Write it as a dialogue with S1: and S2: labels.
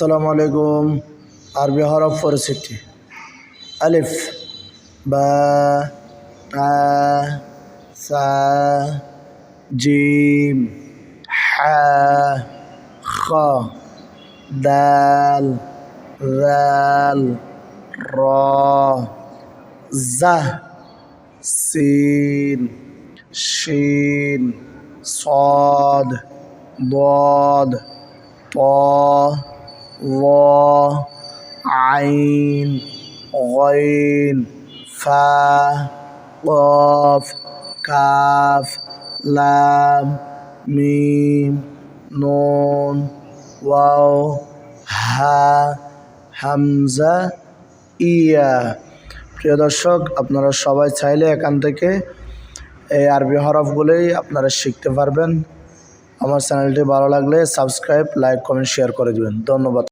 S1: আসসালামু আলাইকুম আরবি হরফ পরিচিতি আলিফ বা তা সা জিম হা খ দাল দাল র জা সিন শিন صاد ضاد ط ظ عين غين فا قاف কাফ লাম মিম নুন ওয়াও হা হামজা ইয়া প্রিয় দর্শক আপনারা সবাই চাইলে এখান থেকে এই আরবি হরফগুলোই আপনারা শিখতে পারবেন আমার চ্যানেলটি ভালো লাগলে সাবস্ক্রাইব লাইক কমেন্ট শেয়ার করে দেবেন ধন্যবাদ